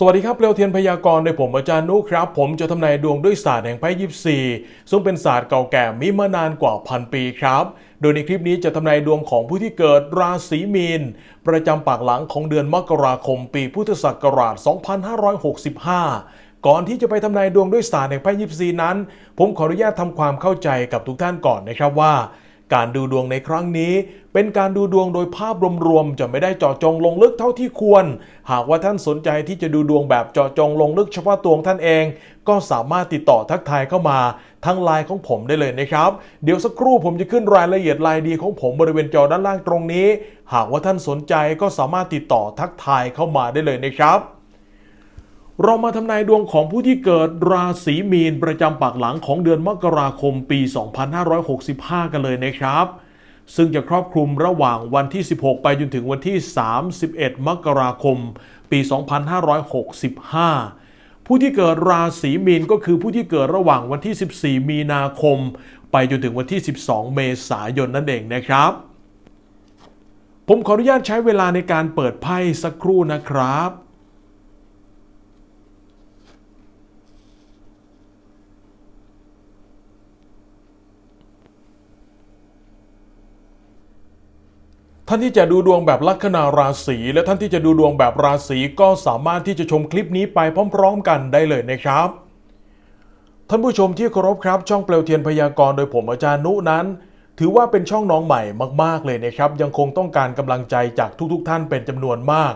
สวัสดีครับเปลวเทียนพยากรณ์โดยผมอาจารย์นุครับ ผมจะทำนายดวงด้วยศาสตร์แห่งไพ่ยิปซีซึ่งเป็นศาสตร์เก่าแก่มีมานานกว่าพันปีครับ โดยในคลิปนี้จะทำนายดวงของผู้ที่เกิดราศีมีน ประจำปากหลังของเดือนมกราคมปีพุทธศักราช 2565ก่อนที่จะไปทำนายดวงด้วยศาสตร์แห่งไพ่ยิปซีนั้น ผมขออนุญาตทำความเข้าใจกับทุกท่านก่อนนะครับว่า การดูดวงในครั้งนี้ เป็นการดูดวงโดยภาพรวมๆจะไม่ได้เจาะจงลงลึกเท่าที่ควร หากว่าท่านสนใจที่จะดูดวงแบบเจาะจงลงลึกเฉพาะตัวท่านเอง ก็สามารถติดต่อทักทายเข้ามาทางไลน์ของผมได้เลยนะครับ เดี๋ยวสักครู่ผมจะขึ้นรายละเอียดรายดีของผมบริเวณจอด้านล่างตรงนี้ หากว่าท่านสนใจก็สามารถติดต่อทักทายเข้ามาได้เลยนะครับ เรามาทำนายดวงของผู้ที่เกิดราศีมีนประจำปากหลังของเดือนมกราคมปี 2565 กันเลยนะครับ ซึ่งจะครอบคลุมระหว่างวันที่ 16 ไปจนถึงวันที่ 31 มกราคม ปี 2565 ผู้ที่เกิดราศีมีนก็คือผู้ที่เกิดระหว่างวันที่ 14 มีนาคม ไปจนถึงวันที่ 12 เมษายนนั่นเองนะครับ ผมขออนุญาตใช้เวลาในการเปิดไพ่สักครู่นะครับ ท่านที่จะดูดวงแบบลัคนาราศี และท่านที่จะดูดวงแบบราศีก็สามารถที่จะชมคลิปนี้ไปพร้อม ๆ กันได้เลยนะครับ ท่านผู้ชมที่เคารพครับ ช่องเปลวเทียนพยากรณ์โดยผมอาจารย์นุนั้น ถือว่าเป็นช่องน้องใหม่มาก ๆ เลยนะครับ ยังคงต้องการกำลังใจจากทุก ๆ ท่านเป็นจำนวนมาก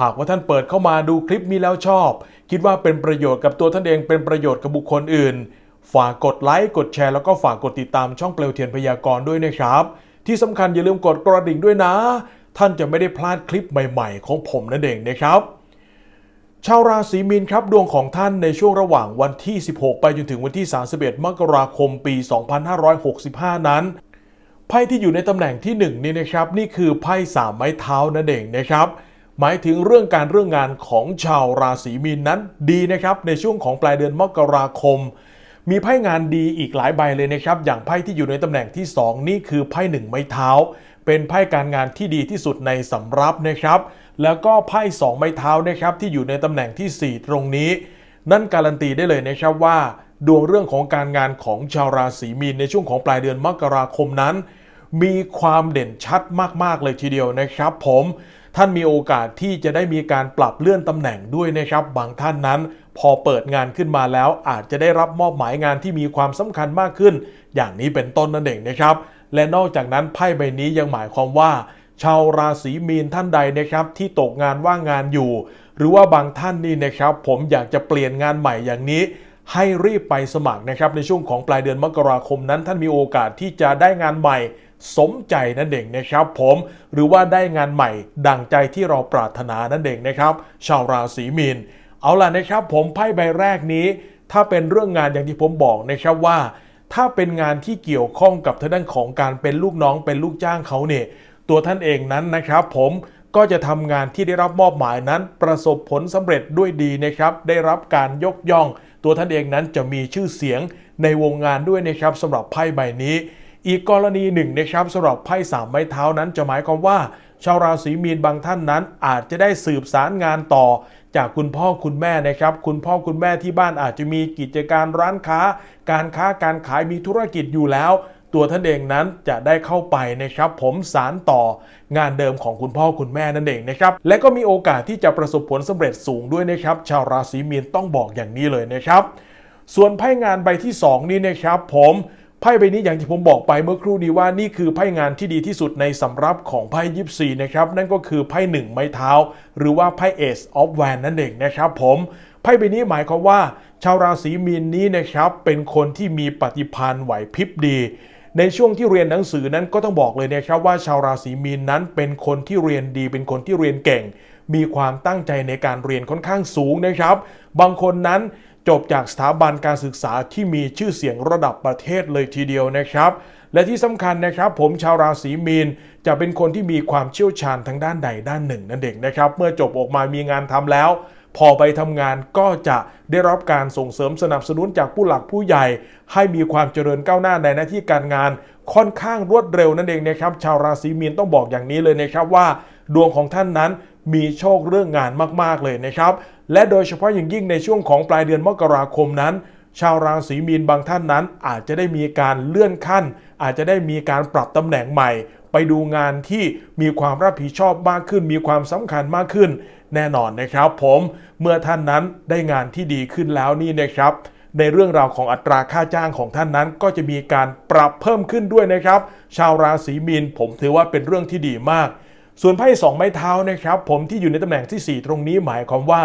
หากว่าท่านเปิดเข้ามาดูคลิปนี้แล้วชอบ คิดว่าเป็นประโยชน์กับตัวท่านเองเป็นประโยชน์กับบุคคลอื่น ฝากกดไลค์กดแชร์แล้วก็ฝากกดติดตามช่องเปลวเทียนพยากรณ์ด้วยนะครับ ที่สำคัญอย่าลืมกดกระดิ่งด้วยนะ ท่านจะไม่ได้พลาดคลิปใหม่ๆ ของผมนั่นเองนะครับ ชาวราศีมีนครับดวงของท่านในช่วงระหว่างวันที่ 16 ไปจนถึงวันที่ 31 มกราคมปี 2565 นั้นไพ่ที่อยู่ในตำแหน่งที่1นี่นะครับนี่คือไพ่สามไม้เท้านั่นเองนะครับหมายถึงเรื่องการเรื่องงานของชาวราศีมีนนั้นดีนะครับในช่วงของปลายเดือนมกราคม มีไพ่งานดีอีกหลายใบเลยนะครับ อย่างไพ่ที่อยู่ในตำแหน่งที่ 2 นี่คือไพ่หนึ่งไม้เท้า เป็นไพ่การงานที่ดีที่สุดในสำรับนะครับ แล้วก็ไพ่สองไม้เท้านะครับที่อยู่ในตำแหน่งที่ 4 ตรงนี้ นั่นการันตีได้เลยนะครับว่า ดวงเรื่องของการงานของชาวราศีมีนในช่วงของปลายเดือนมกราคมนั้น มีความเด่นชัดมากๆเลยทีเดียวนะครับ ผม ท่านมีโอกาสที่จะได้มีการปรับเลื่อนตำแหน่งด้วยนะครับ บางท่านนั้น พอเปิดงานขึ้นมาแล้ว อาจจะได้รับมอบหมายงานที่มีความสำคัญมากขึ้น อย่างนี้เป็นต้นนั่นเองนะครับ และนอกจากนั้นไพ่ใบนี้ยังหมายความว่า ชาวราศีมีนท่านใดนะครับที่ตกงานว่างงานอยู่ หรือว่าบางท่านนี่นะครับ ผมอยากจะเปลี่ยนงานใหม่อย่างนี้ให้รีบไปสมัครนะครับในช่วงของปลายเดือนมกราคมนั้นท่านมีโอกาสที่จะได้งานใหม่สมใจนั่นเองนะครับผมหรือว่าได้งานใหม่ดังใจที่เราปรารถนานั่นเองนะครับ ชาวราศีมีน เอาล่ะนะครับผมไพ่ใบแรกนี้ ถ้าเป็นเรื่องงานอย่างที่ผมบอกนะครับว่า ถ้าเป็นงานที่เกี่ยวข้องกับทางด้านของการเป็นลูกน้องเป็นลูกจ้างเขาเนี่ยตัวท่านเองนั้นนะครับผมก็จะทำงานที่ได้รับมอบหมายนั้น ประสบผลสำเร็จด้วยดีนะครับ ได้รับการยกย่อง ตัวท่านเองนั้นจะมีชื่อเสียงในวงงานด้วยนะครับสำหรับไพ่ใบนี้ อีกกรณีหนึ่งนะครับสำหรับไพ่สามไม้เท้านั้นจะหมายความว่า ชาวราศีมีนบางท่านนั้น อาจจะได้สืบสารงานต่อ จากคุณพ่อคุณแม่นะครับ คุณพ่อคุณแม่ที่บ้านอาจจะมีกิจการร้านค้า การค้าการขายมีธุรกิจอยู่แล้ว ตัวท่านเองนั้นจะได้เข้าไปนะครับ ผมสารต่องานเดิมของคุณพ่อคุณแม่นั่นเองนะครับและก็มีโอกาสที่จะประสบผลสำเร็จสูงด้วยนะครับ ชาวราศีมีนต้องบอกอย่างนี้เลยนะครับ ส่วนไพ่งานใบที่ 2 นี้นะครับ ผม ไพ่ใบนี้อย่างที่ผมบอกไปเมื่อครู่นี้ว่านี่คือไพ่งานที่ดีที่สุดในสำรับของไพ่ยิปซีนะครับนั่นก็คือไพ่หนึ่งไม้เท้า หรือว่าไพ่เอสออฟแวนนั่นเองนะครับผมไพ่ใบนี้หมายความว่า ชาวราศีมีนนี้นะครับเป็นคนที่มีปฏิภาณไหวพริบดีในช่วงที่เรียนหนังสือนั้นก็ต้องบอกเลยนะครับว่าชาวราศีมีนนั้นเป็นคนที่เรียนดีเป็นคนที่เรียนเก่ง มีความตั้งใจในการเรียนค่อนข้างสูงนะครับ บางคนนั้น จบจากสถาบันการศึกษาที่มีชื่อเสียงระดับประเทศเลยทีเดียวนะครับ และที่สำคัญนะครับ ผมชาวราศีมีนจะเป็นคนที่มีความเชี่ยวชาญทางด้านใดด้านหนึ่งนั่นเองนะครับ เมื่อจบออกมามีงานทำแล้ว พอไปทำงานก็จะได้รับการส่งเสริมสนับสนุนจากผู้หลักผู้ใหญ่ ให้มีความเจริญก้าวหน้าในหน้าที่การงาน ค่อนข้างรวดเร็วนั่นเองนะครับ ชาวราศีมีนต้องบอกอย่างนี้เลยนะครับว่า ดวงของท่านนั้นมีโชคเรื่องงานมาก ๆ เลยนะครับ และโดยเฉพาะอย่างยิ่งในช่วงของปลายเดือนมกราคมนั้น ชาวราศีมีนบางท่านนั้น อาจจะได้มีการเลื่อนขั้น อาจจะได้มีการปรับตำแหน่งใหม่ ไปดูงานที่มีความรับผิดชอบมากขึ้น มีความสำคัญมากขึ้น แน่นอนนะครับ ผมเมื่อท่านนั้นได้งานที่ดีขึ้นแล้วนี่นะครับในเรื่องราวของอัตราค่าจ้างของท่านนั้น ก็จะมีการปรับเพิ่มขึ้นด้วยนะครับ ชาวราศีมีนผมถือว่าเป็นเรื่องที่ดีมาก ส่วนไพ่สองไม้เท้านะครับ ผมที่อยู่ในตำแหน่งที่ 4 ตรงนี้หมายความว่า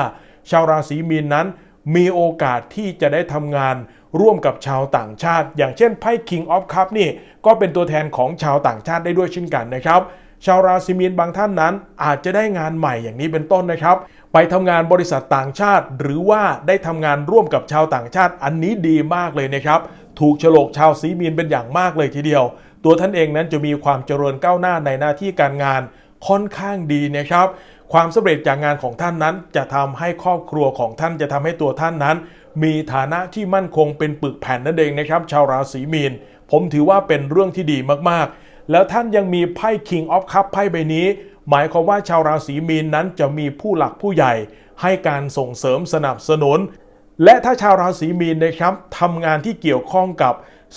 ชาวราศีมีนนั้น มีโอกาสที่จะได้ทำงานร่วมกับชาวต่างชาติ อย่างเช่นไพ่ King of Cup นี่ก็เป็นตัวแทนของชาวต่างชาติได้ด้วยเช่นกันนะครับชาวราศีมีนบางท่านนั้นอาจจะได้งานใหม่อย่างนี้เป็นต้นนะครับ ไปทำงานบริษัทต่างชาติ หรือว่าได้ทำงานร่วมกับชาวต่างชาติอันนี้ดีมากเลยนะครับ ถูกโฉลกชาวสีมีนเป็นอย่างมากเลยทีเดียว ตัวท่านเองนั้นจะมีความเจริญก้าวหน้าในหน้าที่การงานค่อนข้างดีนะครับ ความสำเร็จจากงานของท่านนั้น จะทำให้ครอบครัวของท่านจะทำให้ตัวท่านนั้น มีฐานะที่มั่นคงเป็นปึกแผ่นนั่นเองนะครับ ชาวราศีมีน ผมถือว่าเป็นเรื่องที่ดีมากๆ แล้วท่านยังมีไพ่ King of Cup ไพ่ใบนี้ หมายความว่าชาวราศีมีนนั้นจะมีผู้หลักผู้ใหญ่ ให้การส่งเสริมสนับสนุน และถ้าชาวราศีมีนนะครับทำงานที่เกี่ยวข้องกับ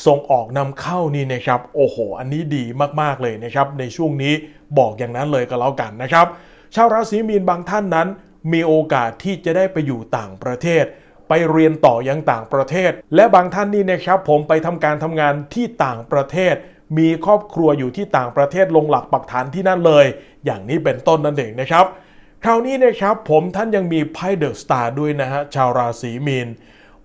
ส่งออกนำเข้านี่นะครับ โอ้โห อันนี้ดีมากๆเลยนะครับ ในช่วงนี้บอกอย่างนั้นเลยก็แล้วกันนะครับ ชาวราศีมีนบางท่านนั้น มีโอกาสที่จะได้ไปอยู่ต่างประเทศ ไปเรียนต่อยังต่างประเทศ และบางท่านนี่นะครับผมไปทำการทำงานที่ต่างประเทศ มีครอบครัวอยู่ที่ต่างประเทศลงหลักปักฐานที่นั่นเลย อย่างนี้เป็นต้นนั่นเองนะครับ คราวนี้นะครับผมท่านยังมีไพ่เดอะสตาร์ด้วยนะฮะชาวราศีมีน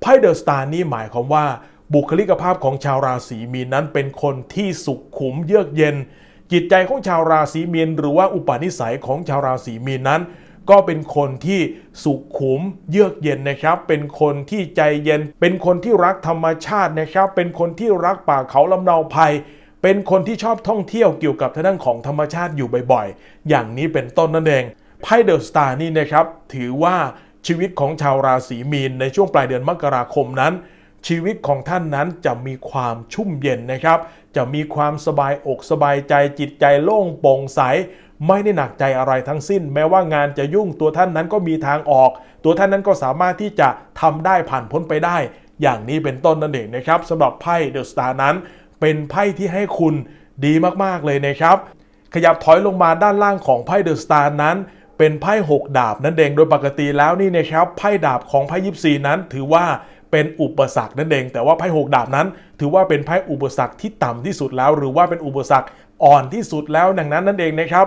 ไพ่เดอะสตาร์นี่หมายความว่าบุคลิกภาพของชาวราศีมีนนั้นเป็นคนที่สุขขุมเยือกเย็น จิตใจของชาวราศีมีนหรือว่าอุปนิสัยของชาวราศีมีนนั้น ก็เป็นคนที่สุขุมเยือกเย็นนะครับ เป็นคนที่ใจเย็น เป็นคนที่รักธรรมชาตินะครับ เป็นคนที่รักป่าเขาลำเนาภัยเป็นคนที่ชอบท่องเที่ยวเกี่ยวกับทางด้านของธรรมชาติอยู่บ่อยๆ อย่างนี้เป็นต้นนั่นเอง ไพ่เดอะสตาร์นี่นะครับ ถือว่าชีวิตของชาวราศีมีนในช่วงปลายเดือนมกราคมนั้น ชีวิตของท่านนั้นจะมีความชุ่มเย็นนะครับ จะมีความสบายอกสบายใจจิตใจโล่งโปร่งใส ไม่ได้หนักใจอะไรทั้งสิ้น แม้ว่างานจะยุ่งตัวท่านนั้นก็มีทางออก ตัวท่านนั้นก็สามารถที่จะทำได้ผ่านพ้นไปได้ อย่างนี้เป็นต้นนั่นเองนะครับสำหรับไพ่เดอะสตาร์นั้น เป็นไพ่ที่ให้คุณดีมากๆเลยนะครับ ขยับถอยลงมาด้านล่างของไพ่เดอะสตาร์นั้นเป็นไพ่6ดาบนั่นเองโดยปกติแล้วนี่นะครับไพ่ดาบของไพ่ยิปซีนั้นถือว่า เป็นอุปสรรคนั่นเอง แต่ว่าไพ่6ดาบนั้น ถือว่าเป็นไพ่อุปสรรคที่ต่ำที่สุดแล้ว หรือว่าเป็นอุปสรรคอ่อนที่สุดแล้วดังนั้นนั่นเองนะครับ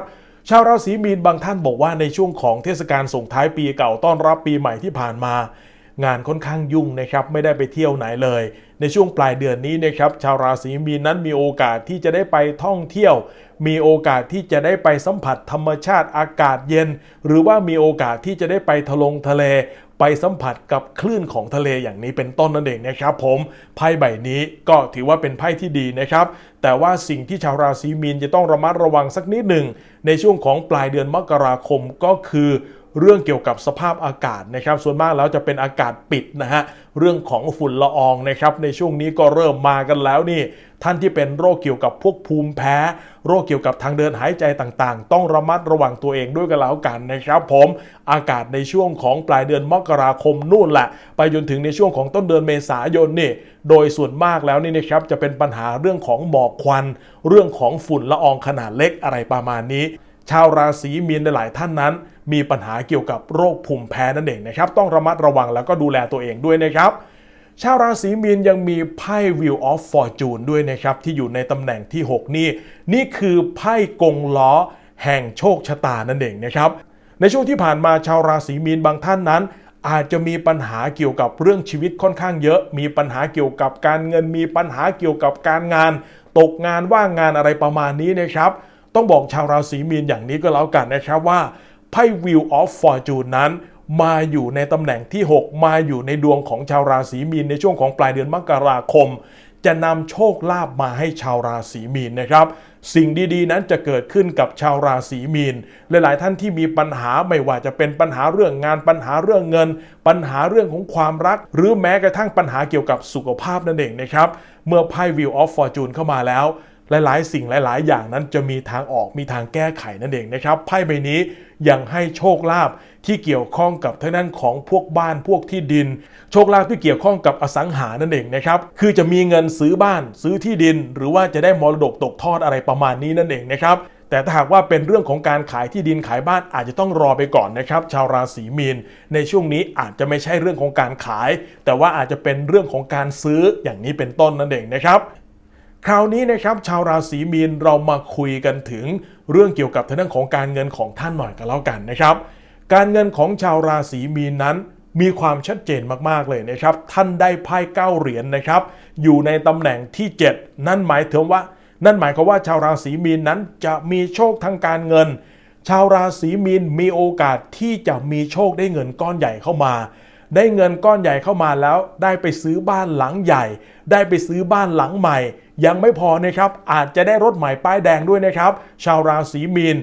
ชาวราศีมีนบางท่านบอกว่าในช่วงของเทศกาลส่งท้ายปีเก่าต้อนรับปีใหม่ที่ผ่านมา งานค่อนข้างยุ่งนะครับไม่ได้ไปเที่ยวไหนเลย ในช่วงปลายเดือนนี้นะครับชาวราศีมีนนั้นมีโอกาสที่จะได้ไปท่องเที่ยว มีโอกาสที่จะได้ไปสัมผัสธรรมชาติอากาศเย็น หรือว่ามีโอกาสที่จะได้ไปทะลงทะเล ไปสัมผัสกับคลื่นของทะเลอย่างนี้เป็นต้นนั่นเองนะครับ ผมไพ่ใบนี้ก็ถือว่าเป็นไพ่ที่ดีนะครับ แต่ว่าสิ่งที่ชาวราศีมีนจะต้องระมัดระวังสักนิดหนึ่งในช่วงของปลายเดือนมกราคมก็คือ เรื่องเกี่ยวกับสภาพอากาศนะครับ ส่วนมากแล้วจะเป็นอากาศปิดนะฮะ เรื่องของฝุ่นละอองนะครับ ในช่วงนี้ก็เริ่มมากันแล้วนี่ ท่านที่เป็นโรคเกี่ยวกับพวกภูมิแพ้ โรคเกี่ยวกับทางเดินหายใจต่างๆ ต้องระมัดระวังตัวเองด้วยกันแล้วกันนะครับผม อากาศในช่วงของปลายเดือนมกราคมนู่นแหละ ไปจนถึงในช่วงของต้นเดือนเมษายนนี่โดยส่วนมากแล้วนี่นะครับจะเป็นปัญหาเรื่องของหมอกควัน เรื่องของฝุ่นละอองขนาดเล็กอะไรประมาณนี้ ชาวราศีมีนหลายท่านนั้น มีปัญหาเกี่ยวกับโรคภูมิแพ้นั่นเองนะครับ ต้องระมัดระวังแล้วก็ดูแลตัวเองด้วยนะครับชาวราศีมีนยังมีไพ่ Wheel of Fortune ด้วยนะครับ ที่อยู่ในตำแหน่งที่ 6 นี่ นี่คือไพ่กงล้อ แห่งโชคชะตานั่นเองนะครับ ในช่วงที่ผ่านมาชาวราศีมีนบางท่านนั้น อาจจะมีปัญหาเกี่ยวกับเรื่องชีวิตค่อนข้างเยอะ มีปัญหาเกี่ยวกับการเงินมีปัญหาเกี่ยวกับการงาน ตกงานว่างงานอะไรประมาณนี้นะครับ ต้องบอกชาวราศีมีนอย่างนี้ก็แล้วกันนะครับว่าไพ่ Wheel of Fortune นั้นมาอยู่ในตำแหน่งที่ 6 มาอยู่ในดวงของชาวราศีมีนในช่วงของปลายเดือนมกราคม จะนำโชคลาภมาให้ชาวราศีมีนนะครับ สิ่งดีๆนั้นจะเกิดขึ้นกับชาวราศีมีนหลายๆท่านที่มีปัญหาไม่ว่าจะเป็นปัญหาเรื่องงานปัญหาเรื่องเงิน ปัญหาเรื่องของความรัก หรือแม้กระทั่งปัญหาเกี่ยวกับสุขภาพนั่นเองนะครับ เมื่อไพ่ Wheel of Fortune เข้ามาแล้ว หลายๆ สิ่งหลาย ๆ อย่างนั้นจะมีทางออกมีทางแก้ไขนั่นเองนะครับไพ่ใบนี้ยังให้โชคลาภที่เกี่ยวข้องกับทางด้านของพวกบ้านพวกที่ดิน โชคลาภที่เกี่ยวข้องกับอสังหานั่นเองนะครับคือจะมีเงินซื้อบ้านซื้อที่ดิน หรือว่าจะได้มรดกตกทอดอะไรประมาณนี้นั่นเองนะครับแต่ถ้าหากว่าเป็นเรื่องของการขายที่ดินขายบ้านอาจจะต้องรอไปก่อนนะครับ ชาวราศีมีน ในช่วงนี้อาจจะไม่ใช่เรื่องของการขาย แต่ว่าอาจจะเป็นเรื่องของการซื้ออย่างนี้เป็นต้นนั่นเองนะครับ คราวนี้นะครับชาวราศีมีนเรามาคุยกันถึงเรื่องเกี่ยวกับทางด้านของการเงินของท่านหน่อยกันแล้วกันนะครับ การเงินของชาวราศีมีนนั้นมีความชัดเจนมากๆเลยนะครับ ท่านได้ไพ่เก้าเหรียญนะครับ อยู่ในตำแหน่งที่ 7 นั่นหมายถึงว่า นั่นหมายความว่าชาวราศีมีนนั้นจะมีโชคทางการเงิน ชาวราศีมีนมีโอกาสที่จะมีโชคได้เงินก้อนใหญ่เข้ามา ได้เงินก้อนใหญ่เข้ามาแล้ว ได้ไปซื้อบ้านหลังใหญ่ ได้ไปซื้อบ้านหลังใหม่ ยังไม่พอนะครับอาจจะได้รถใหม่ป้ายแดงด้วยนะครับ ชาวราศีมีน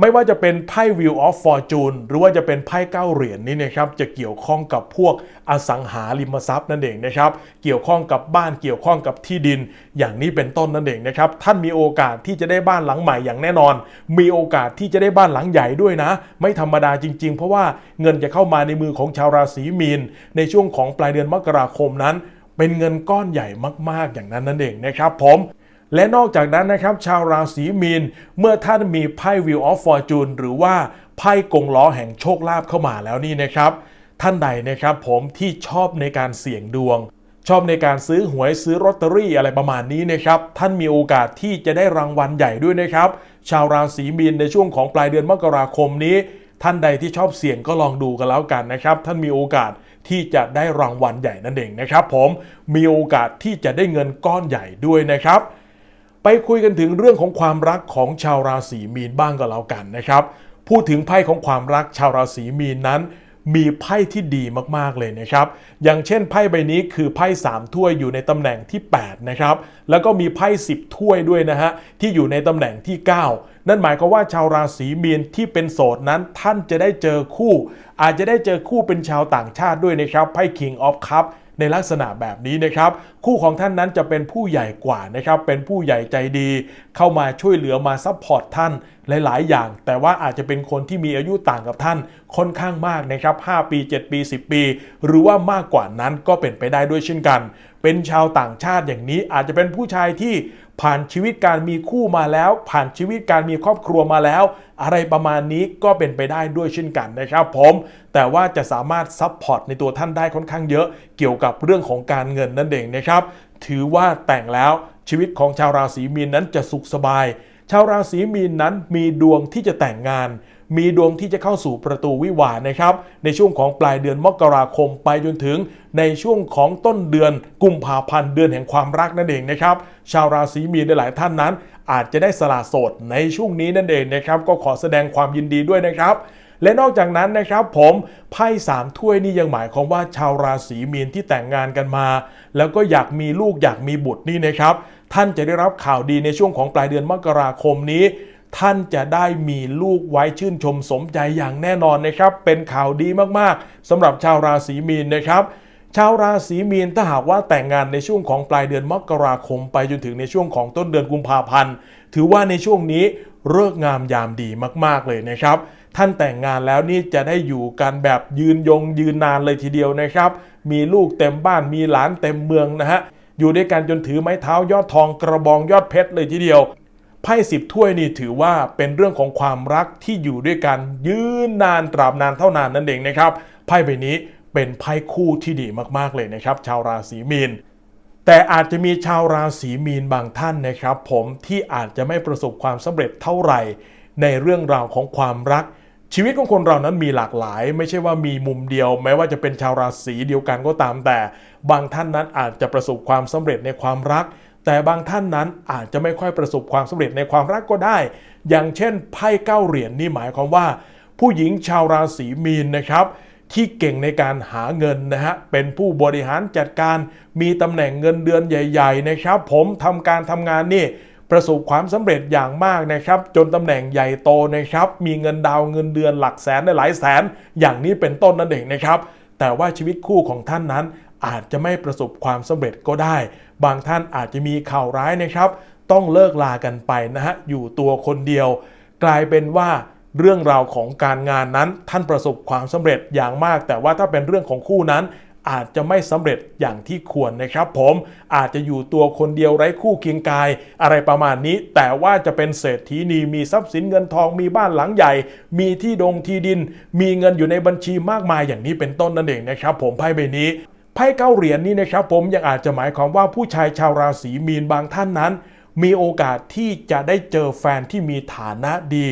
ไม่ว่าจะเป็นไพ่ Wheel of Fortune หรือว่าจะเป็นไพ่เก้าเหรียญนี่นะครับจะเกี่ยวข้องกับพวกอสังหาริมทรัพย์นั่นเองนะครับเกี่ยวข้องกับบ้านเกี่ยวข้องกับที่ดิน อย่างนี้เป็นต้นนั่นเองนะครับท่านมีโอกาสที่จะได้บ้านหลังใหม่อย่างแน่นอน มีโอกาสที่จะได้บ้านหลังใหญ่ด้วยนะ ไม่ธรรมดาจริง ๆ เพราะว่าเงินจะเข้ามาในมือของชาวราศีมีน ในช่วงของปลายเดือนมกราคมนั้น เป็นเงินก้อนใหญ่มาก ๆ อย่างนั้นนั่นเองนะครับผม และนอกจากนั้นนะครับชาวราศีมีน เมื่อท่านมีไพ่ Wheel of Fortune หรือว่าไพ่กงล้อแห่งโชคลาภเข้ามาแล้วนี่นะครับ ท่านใดนะครับผมที่ชอบในการเสี่ยงดวง ชอบในการซื้อหวยซื้อลอตเตอรี่อะไรประมาณนี้นะครับ ท่านมีโอกาสที่จะได้รางวัลใหญ่ด้วยนะครับ ชาวราศีมีนในช่วงของปลายเดือนมกราคมนี้ท่านใดที่ชอบเสี่ยงก็ลองดูกันแล้วกันนะครับ ท่านมีโอกาสที่จะได้รางวัลใหญ่นั่นเองนะครับ ผมมีโอกาสที่จะได้เงินก้อนใหญ่ด้วยนะครับ ไปคุยกันถึงเรื่องของความรักของชาวราศีมีนบ้างก็แล้วกันนะครับ พูดถึงไพ่ของความรักชาวราศีมีนนั้น มีไพ่ที่ดีมากๆเลยนะครับ อย่างเช่นไพ่ใบนี้คือไพ่3ถ้วยอยู่ในตำแหน่งที่ 8 นะครับ แล้วก็มีไพ่10ถ้วยด้วยนะฮะที่อยู่ในตำแหน่งที่ 9 นั่นหมายความว่าชาวราศีมีนที่เป็นโสดนั้นท่านจะได้เจอคู่ อาจจะได้เจอคู่เป็นชาวต่างชาติด้วยนะครับไพ่ King of Cup ในลักษณะแบบนี้นะครับ คู่ของท่านนั้นจะเป็นผู้ใหญ่กว่านะครับ เป็นผู้ใหญ่ใจดี เข้ามาช่วยเหลือมาซัพพอร์ตท่านหลาย ๆ อย่าง แต่ว่าอาจจะเป็นคนที่มีอายุต่างกับท่านค่อนข้างมากนะครับ 5 ปี 7 ปี 10 ปี หรือว่ามากกว่านั้นก็เป็นไปได้ด้วยเช่นกัน เป็นชาวต่างชาติอย่างนี้อาจจะเป็นผู้ชายที่ ผ่านชีวิตการมีคู่มาแล้ว ผ่านชีวิตการมีครอบครัวมาแล้ว อะไรประมาณนี้ก็เป็นไปได้ด้วยเช่นกันนะครับผมแต่ว่าจะสามารถซัพพอร์ตในตัวท่านได้ค่อนข้างเยอะ เกี่ยวกับเรื่องของการเงินนั่นเองนะครับ ถือว่าแต่งแล้วชีวิตของชาวราศีมีนนั้นจะสุขสบาย ชาวราศีมีนนั้นมีดวงที่จะแต่งงาน มีดวงที่จะเข้าสู่ประตูวิวาห์นะครับ ในช่วงของปลายเดือนมกราคมไปจนถึงในช่วงของต้นเดือนกุมภาพันธ์เดือนแห่งความรักนั่นเองนะครับ ชาวราศีมีนหลายท่านนั้น อาจจะได้สละโสดในช่วงนี้นั่นเองนะครับ ก็ขอแสดงความยินดีด้วยนะครับและนอกจากนั้นนะครับผมไพ่สามถ้วยนี่ยังหมายความว่าชาวราศีมีนที่แต่งงานกันมา แล้วก็อยากมีลูกอยากมีบุตรนี่นะครับ ท่านจะได้รับข่าวดีในช่วงของปลายเดือนมกราคมนี้ ท่านจะได้มีลูกไว้ชื่นชมสมใจอย่างแน่นอนนะครับ เป็นข่าวดีมากๆสำหรับชาวราศีมีนนะครับชาวราศีมีนถ้าหากว่าแต่งงานในช่วงของปลายเดือนมกราคม ไปจนถึงในช่วงของต้นเดือนกุมภาพันธ์ ถือว่าในช่วงนี้เลิกงามยามดีมาก ๆ เลยนะครับ ท่านแต่งงานแล้วนี่จะได้อยู่กันแบบยืนยงยืนนานเลยทีเดียวนะครับ มีลูกเต็มบ้านมีหลานเต็มเมืองนะฮะอยู่ด้วยกันจนถือไม้เท้ายอดทองกระบองยอดเพชรเลยทีเดียว ไพ่สิบถ้วยนี่ถือว่าเป็นเรื่องของความรักที่อยู่ด้วยกันยืนนานตราบนานเท่านานนั่นเองนะครับไพ่ใบนี้เป็นไพ่คู่ที่ดีมากๆเลยนะครับ ชาวราศีมีนแต่อาจจะมีชาวราศีมีนบางท่านนะครับ ผมที่อาจจะไม่ประสบความสำเร็จเท่าไหร่ ในเรื่องราวของความรัก ชีวิตของคนเรานั้นมีหลากหลาย ไม่ใช่ว่ามีมุมเดียว แม้ว่าจะเป็นชาวราศีเดียวกันก็ตามแต่ บางท่านนั้นอาจจะประสบความสำเร็จในความรัก แต่บางท่านนั้นอาจจะไม่ค่อยประสบความสำเร็จในความรักก็ได้ อย่างเช่นไพ่เก้าเหรียญนนี่หมายความว่า ผู้หญิงชาวราศีมีนนะครับที่เก่งในการหาเงินนะฮะ เป็นผู้บริหารจัดการ มีตำแหน่งเงินเดือนใหญ่ ๆ นะครับ ผมทำการทำงานนี่ประสบความสำเร็จอย่างมากนะครับ จนตำแหน่งใหญ่โตนะครับ มีเงินดาวเงินเดือนหลักแสนได้หลายแสน อย่างนี้เป็นต้นนั่นเองนะครับ แต่ว่าชีวิตคู่ของท่านนั้นอาจจะไม่ประสบความสำเร็จก็ได้บางท่านอาจจะมีข่าวร้ายนะครับ ต้องเลิกลากันไปนะฮะอยู่ตัวคนเดียว กลายเป็นว่าเรื่องราวของการงานนั้นท่านประสบความสำเร็จอย่างมาก แต่ว่าถ้าเป็นเรื่องของคู่นั้น อาจจะไม่สำเร็จอย่างที่ควรนะครับ ผมอาจจะอยู่ตัวคนเดียวไร้คู่เคียงกาย อะไรประมาณนี้ แต่ว่าจะเป็นเศรษฐีนีมีทรัพย์สินเงินทองมีบ้านหลังใหญ่ มีที่ดงที่ดิน มีเงินอยู่ในบัญชีมากมายอย่างนี้เป็นต้นนั่นเองนะครับ ผมไพ่ใบนี้ ไพ่เก้าเหรียญนี้นะครับผมยังอาจจะหมายความว่าผู้ชายชาวราศีมีนบางท่านนั้น มีโอกาสที่จะได้เจอแฟนที่มีฐานะดี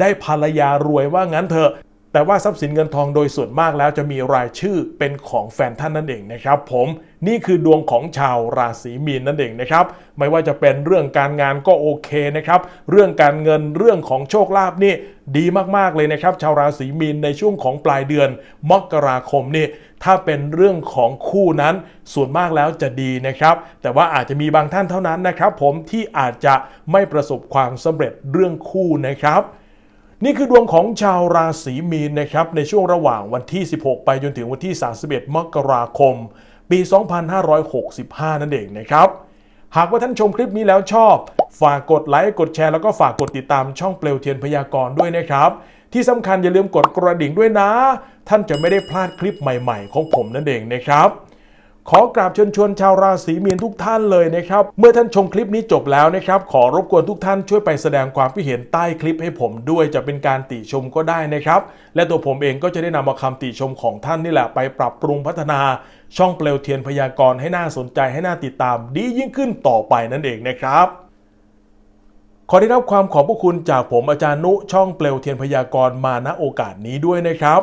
ได้ภรรยารวยว่างั้นเถอะ แต่ว่าทรัพย์สินเงินทองโดยส่วนมากแล้วจะมีรายชื่อเป็นของแฟนท่านนั่นเองนะครับผมนี่คือดวงของชาวราศีมีนนั่นเองนะครับ ไม่ว่าจะเป็นเรื่องการงานก็โอเคนะครับ เรื่องการเงินเรื่องของโชคลาภนี่ดีมากๆเลยนะครับ ชาวราศีมีนในช่วงของปลายเดือน มกราคมนี่ถ้าเป็นเรื่องของคู่นั้นส่วนมากแล้วจะดีนะครับ แต่ว่าอาจจะมีบางท่านเท่านั้นนะครับ ผมที่อาจจะไม่ประสบความสำเร็จเรื่องคู่นะครับ นี่คือดวงของชาวราศีมีนนะครับในช่วงระหว่างวันที่ 16 ไปจนถึงวันที่ 31 มกราคม ปี 2565 นั่นเองนะครับ หากว่าท่านชมคลิปนี้แล้วชอบ ฝากกดไลค์ กดแชร์แล้วก็ฝากกดติดตามช่องเปลวเทียนพยากรณ์ด้วยนะครับ ที่สำคัญอย่าลืมกดกระดิ่งด้วยนะ ท่านจะไม่ได้พลาดคลิปใหม่ ๆ ของผมนั่นเองนะครับ ขอกราบเชิญชวนชาวราศีมีนทุกท่านเลยนะครับ เมื่อท่านชมคลิปนี้จบแล้วนะครับ ขอรบกวนทุกท่านช่วยไปแสดงความคิดเห็นใต้คลิปให้ผมด้วยจะเป็นการติชมก็ได้นะครับ และตัวผมเองก็จะได้นำเอาคำติชมของท่านนี่แหละไปปรับปรุงพัฒนา ช่องเปลวเทียนพยากรณ์ให้น่าสนใจให้น่าติดตาม ดียิ่งขึ้นต่อไปนั่นเองนะครับขอได้รับความขอบพระคุณจากผมอาจารย์นุช่องเปลวเทียนพยากรณ์มาณโอกาสนี้ด้วยนะครับ